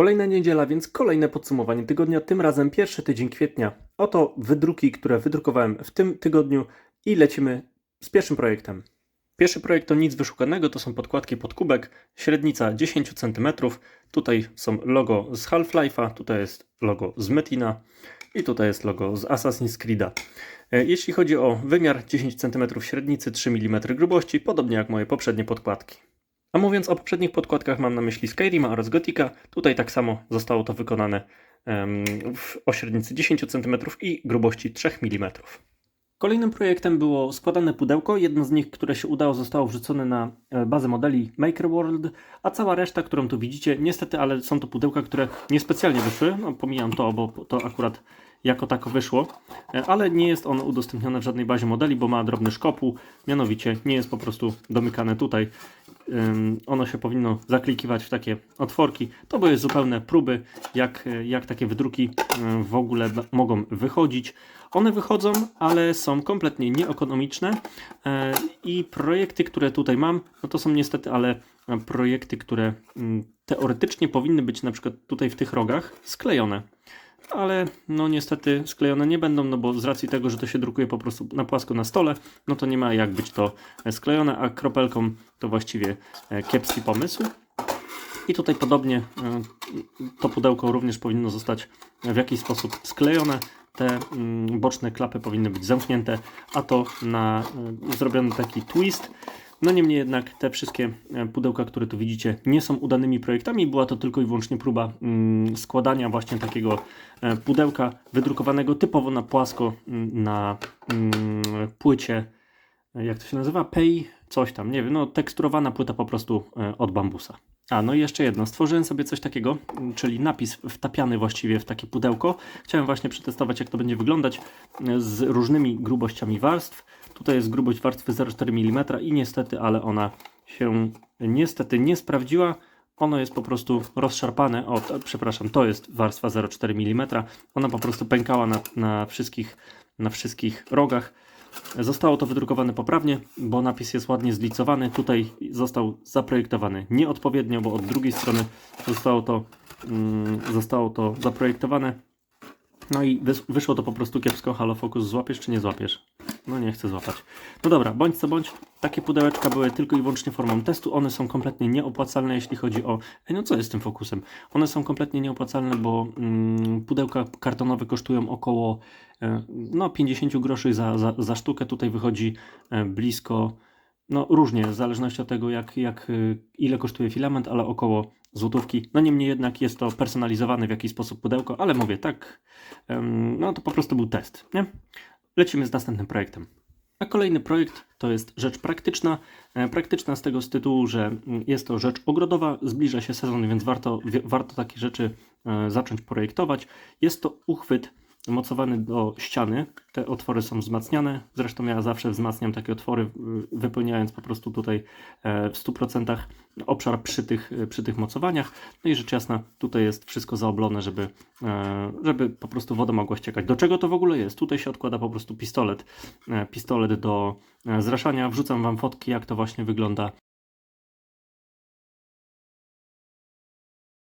Kolejna niedziela, więc kolejne podsumowanie tygodnia, tym razem pierwszy tydzień kwietnia. Oto wydruki, które wydrukowałem w tym tygodniu i lecimy z pierwszym projektem. Pierwszy projekt to nic wyszukanego, to są podkładki pod kubek, średnica 10 cm. Tutaj są logo z Half-Life'a, tutaj jest logo z Metina i tutaj jest logo z Assassin's Creed'a. E, Jeśli chodzi o wymiar 10 cm średnicy, 3 mm grubości, podobnie jak moje poprzednie podkładki. A mówiąc o poprzednich podkładkach, mam na myśli Skyrima oraz Gotika. Tutaj tak samo zostało to wykonane w o średnicy 10 cm i grubości 3 mm. Kolejnym projektem było składane pudełko. Jedno z nich, które się udało, zostało wrzucone na e, bazę modeli Maker World, a cała reszta, którą tu widzicie, niestety, ale są to pudełka, które niespecjalnie wyszły. No, pomijam to, bo to akurat jako tako wyszło, e, ale nie jest on udostępniony w żadnej bazie modeli, bo ma drobny szkopuł, mianowicie nie jest po prostu domykane tutaj. Ono się powinno zaklikiwać w takie otworki. To były zupełne próby, jak, jak takie wydruki y, w ogóle mogą wychodzić. One wychodzą, ale są kompletnie nieekonomiczne e, i projekty, które tutaj mam, no to są niestety, ale projekty, które mm, teoretycznie powinny być na przykład tutaj w tych rogach sklejone ale no niestety sklejone nie będą, no bo z racji tego, że to się drukuje po prostu na płasko na stole, no to nie ma jak być to e, sklejone, a kropelką to właściwie e, kiepski pomysł. I tutaj podobnie e, to pudełko również powinno zostać w jakiś sposób sklejone. Te mm, boczne klapy powinny być zamknięte, a to na zrobiony taki twist. No niemniej jednak te wszystkie e, pudełka, które tu widzicie, nie są udanymi projektami. Była to tylko i wyłącznie próba mm, składania właśnie takiego e, pudełka wydrukowanego typowo na płasko mm, na mm, płycie, e, jak to się nazywa? Pay, coś tam, nie wiem, no teksturowana płyta po prostu od bambusa. A, no i jeszcze jedno. Stworzyłem sobie coś takiego, czyli napis wtapiany właściwie w takie pudełko. Chciałem właśnie przetestować, jak to będzie wyglądać z różnymi grubościami warstw. Tutaj jest grubość warstwy 0,4 mm i niestety, ale ona się niestety nie sprawdziła. Ono jest po prostu rozszarpane. O, to, przepraszam, to jest warstwa 0,4 mm. Ona po prostu pękała na, na, wszystkich, na wszystkich rogach. Zostało to wydrukowane poprawnie, bo napis jest ładnie zlicowany. Tutaj został zaprojektowany nieodpowiednio, bo od drugiej strony zostało to, mm, zostało to zaprojektowane. No i wys- wyszło to po prostu kiepsko. Halo Focus, złapiesz czy nie złapiesz? No nie chcę złapać. No dobra, bądź co bądź, takie pudełeczka były tylko i wyłącznie formą testu. One są kompletnie nieopłacalne, jeśli chodzi o. Ej, no co jest z tym fokusem? One są kompletnie nieopłacalne, bo mm, pudełka kartonowe kosztują około e, no, 50 groszy za, za, za sztukę. Tutaj wychodzi e, blisko. No różnie, w zależności od tego, jak, jak, y, ile kosztuje filament, ale około złotówki. No niemniej jednak jest to personalizowane w jakiś sposób pudełko, ale mówię, tak, no to po prostu był test, nie? Lecimy z następnym projektem. A kolejny projekt to jest rzecz praktyczna. E, Praktyczna z tego z tytułu, że mm, jest to rzecz ogrodowa, zbliża się sezon, więc warto, warto takie rzeczy e, zacząć projektować. Jest to uchwyt mocowany do ściany. Te otwory są wzmacniane. Zresztą ja zawsze wzmacniam takie otwory, y, wypełniając po prostu tutaj e, w 100% obszar przy tych, przy tych mocowaniach. No i rzecz jasna, tutaj jest wszystko zaoblone, żeby, e, żeby po prostu woda mogła ściekać. Do czego to w ogóle jest? Tutaj się odkłada po prostu pistolet. e, Pistolet do zraszania. Wrzucam Wam fotki, jak to właśnie wygląda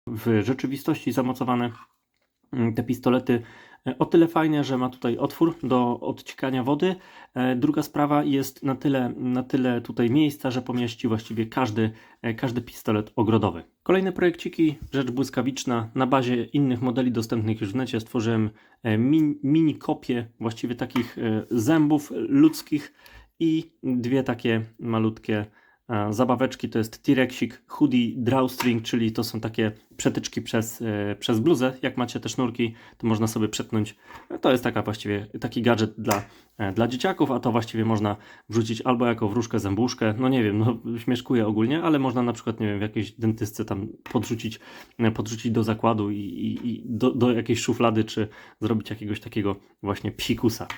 w rzeczywistości zamocowane mm, te pistolety o tyle fajne, że ma tutaj otwór do odciekania wody. E, Druga sprawa jest na tyle, na tyle tutaj miejsca, że pomieści właściwie każdy, e, każdy pistolet ogrodowy. Kolejne projekciki, rzecz błyskawiczna. Na bazie innych modeli dostępnych już w necie stworzyłem e, min, mini kopie właściwie takich e, zębów ludzkich i dwie takie malutkie E, Zabaweczki to jest T-Rexik Hoodie Drawstring, czyli to są takie przetyczki przez, e, przez bluzę. Jak macie te sznurki, to można sobie przetnąć. E, To jest taka właściwie taki gadżet dla, e, dla dzieciaków, a to właściwie można wrzucić albo jako wróżkę zębuszkę, no nie wiem, no śmieszkuję ogólnie, ale można na przykład, nie wiem, w jakiejś dentystce tam podrzucić, e, podrzucić do zakładu i, i, i do, do jakiejś szuflady, czy zrobić jakiegoś takiego właśnie psikusa.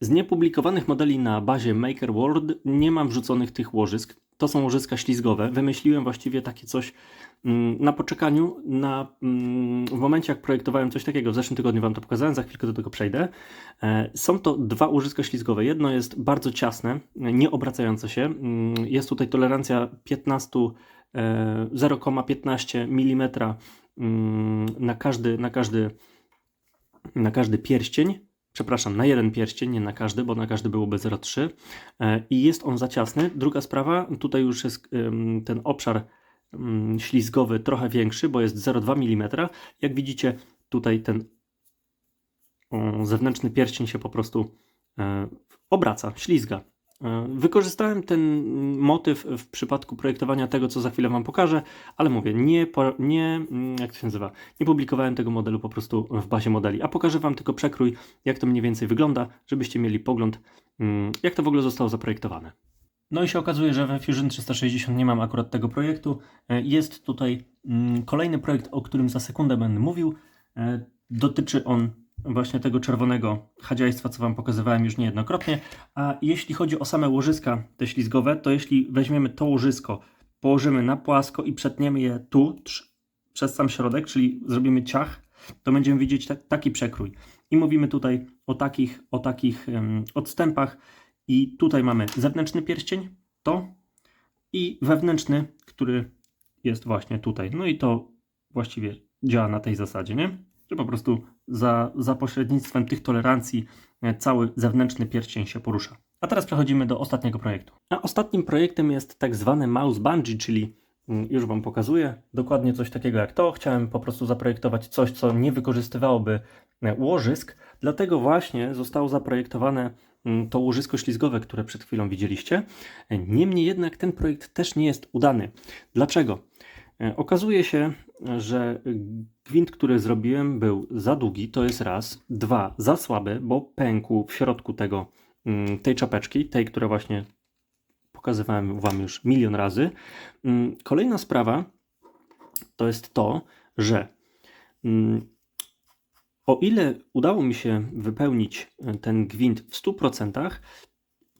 Z niepublikowanych modeli na bazie Maker World nie mam wrzuconych tych łożysk. To są łożyska ślizgowe. Wymyśliłem właściwie takie coś mm, na poczekaniu, na, mm, w momencie jak projektowałem coś takiego. W zeszłym tygodniu Wam to pokazałem, za chwilkę do tego przejdę. E, Są to dwa łożyska ślizgowe. Jedno jest bardzo ciasne, nie obracające się. Mm, Jest tutaj tolerancja 15, e, 0,15 mm mm, na każdy, na każdy, na każdy pierścień, przepraszam, na jeden pierścień, nie na każdy, bo na każdy byłoby 0,3 e, i jest on za ciasny. Druga sprawa, tutaj już jest ten obszar ym, ślizgowy trochę większy, bo jest 0,2 mm. Jak widzicie, tutaj ten zewnętrzny pierścień się po prostu e, obraca, ślizga. E, Wykorzystałem ten motyw w przypadku projektowania tego, co za chwilę Wam pokażę, ale mówię, nie, nie, mm, jak to się nazywa, nie publikowałem tego modelu po prostu w bazie modeli, a pokażę Wam tylko przekrój, jak to mniej więcej wygląda, żebyście mieli pogląd, mm, jak to w ogóle zostało zaprojektowane. No i się okazuje, że we Fusion 360 nie mam akurat tego projektu. E, Jest tutaj mm, kolejny projekt, o którym za sekundę będę mówił. E, Dotyczy on właśnie tego czerwonego chadziajstwa, co Wam pokazywałem już niejednokrotnie. A jeśli chodzi o same łożyska te ślizgowe, to jeśli weźmiemy to łożysko, położymy na płasko i przetniemy je tu, przez sam środek, czyli zrobimy ciach, to będziemy widzieć ta- taki przekrój. I mówimy tutaj o takich, o takich em, odstępach. I tutaj mamy zewnętrzny pierścień, to i wewnętrzny, który jest właśnie tutaj. No i to właściwie działa na tej zasadzie, nie? Że po prostu za, za pośrednictwem tych tolerancji e, cały zewnętrzny pierścień się porusza. A teraz przechodzimy do ostatniego projektu. A ostatnim projektem jest tak zwany mouse bungee, czyli mm, już Wam pokazuję dokładnie coś takiego jak to. Chciałem po prostu zaprojektować coś, co nie wykorzystywałoby e, łożysk, dlatego właśnie zostało zaprojektowane mm, to łożysko ślizgowe, które przed chwilą widzieliście. E, Niemniej jednak ten projekt też nie jest udany. Dlaczego? E, Okazuje się, że gwint, który zrobiłem, był za długi, to jest raz. Dwa, za słaby, bo pękł w środku tego, mm, tej czapeczki, tej, która właśnie pokazywałem Wam już milion razy. Mm, Kolejna sprawa to jest to, że mm, o ile udało mi się wypełnić e, ten gwint w 100%,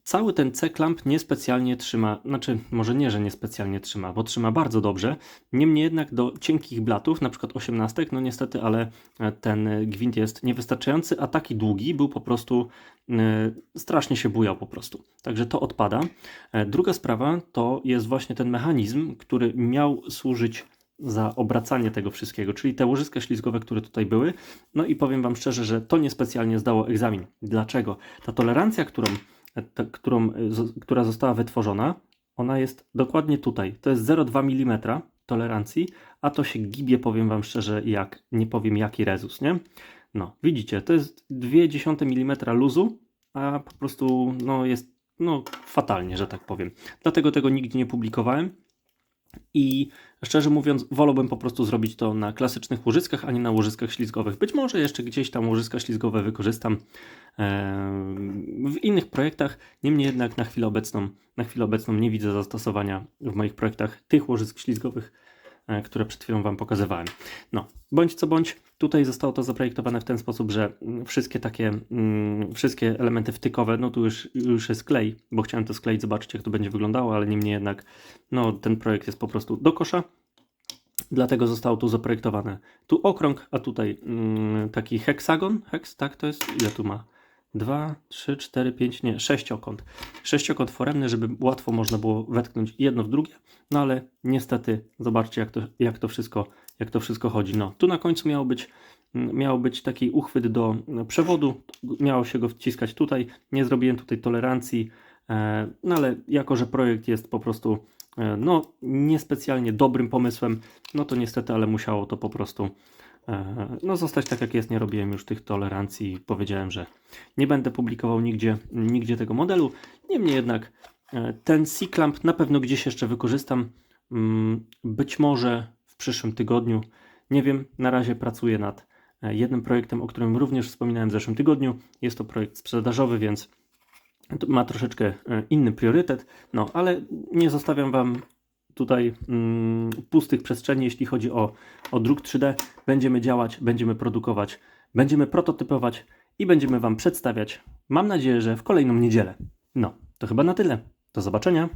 cały ten C-clamp niespecjalnie trzyma, znaczy może nie, że niespecjalnie trzyma, bo trzyma bardzo dobrze. Niemniej jednak do cienkich blatów, na przykład 18, no niestety, ale e, ten e, gwint jest niewystarczający, a taki długi był po prostu e, strasznie się bujał po prostu. Także to odpada. Druga sprawa to jest właśnie ten mechanizm, który miał służyć za obracanie tego wszystkiego, czyli te łożyska ślizgowe, które tutaj były. No i powiem Wam szczerze, że to niespecjalnie zdało egzamin. Dlaczego? Ta tolerancja, którą którą, z- która została wytworzona, ona jest dokładnie tutaj. To jest 0,2 mm tolerancji, a to się gibie, powiem Wam szczerze, jak nie powiem jaki rezus, nie? No, widzicie, to jest 0,2 mm luzu, a po prostu no, jest no, fatalnie, że tak powiem. Dlatego tego nigdzie nie publikowałem. I szczerze mówiąc, wolałbym po prostu zrobić to na klasycznych łożyskach, a nie na łożyskach ślizgowych. Być może jeszcze gdzieś tam łożyska ślizgowe wykorzystam w innych projektach. Niemniej jednak na chwilę obecną, na chwilę obecną nie widzę zastosowania w moich projektach tych łożysk ślizgowych, które przed chwilą Wam pokazywałem. No, bądź co bądź, tutaj zostało to zaprojektowane w ten sposób, że mm, wszystkie takie, mm, wszystkie elementy wtykowe, no tu już, już jest klej, bo chciałem to skleić, zobaczyć jak to będzie wyglądało, ale niemniej jednak, no ten projekt jest po prostu do kosza. Dlatego zostało tu zaprojektowane tu okrąg, a tutaj mm, taki heksagon. Heks, tak to jest? Ile tu ma? 2, 3, 4, 5, nie, sześciokąt. Sześciokąt foremny, żeby łatwo można było wetknąć jedno w drugie. No ale niestety, zobaczcie jak to, jak to, wszystko, jak to wszystko chodzi. No, tu na końcu miało być, mm, miał być taki uchwyt do mm, przewodu. Miało się go wciskać tutaj. Nie zrobiłem tutaj tolerancji. E, No ale jako, że projekt jest po prostu e, no, niespecjalnie dobrym pomysłem, no to niestety, ale musiało to po prostu no, zostać tak jak jest. Nie robiłem już tych tolerancji powiedziałem, że nie będę publikował nigdzie, nigdzie tego modelu. Niemniej jednak e, ten C-clamp na pewno gdzieś jeszcze wykorzystam. Mm, Być może w przyszłym tygodniu. Nie wiem, na razie pracuję nad e, jednym projektem, o którym również wspominałem w zeszłym tygodniu. Jest to projekt sprzedażowy, więc ma troszeczkę e, inny priorytet, no ale nie zostawiam Wam tutaj mm, pustych przestrzeni, jeśli chodzi o, o druk 3D. Będziemy działać, będziemy produkować, będziemy prototypować i będziemy Wam przedstawiać, mam nadzieję, że w kolejną niedzielę. No, to chyba na tyle. Do zobaczenia.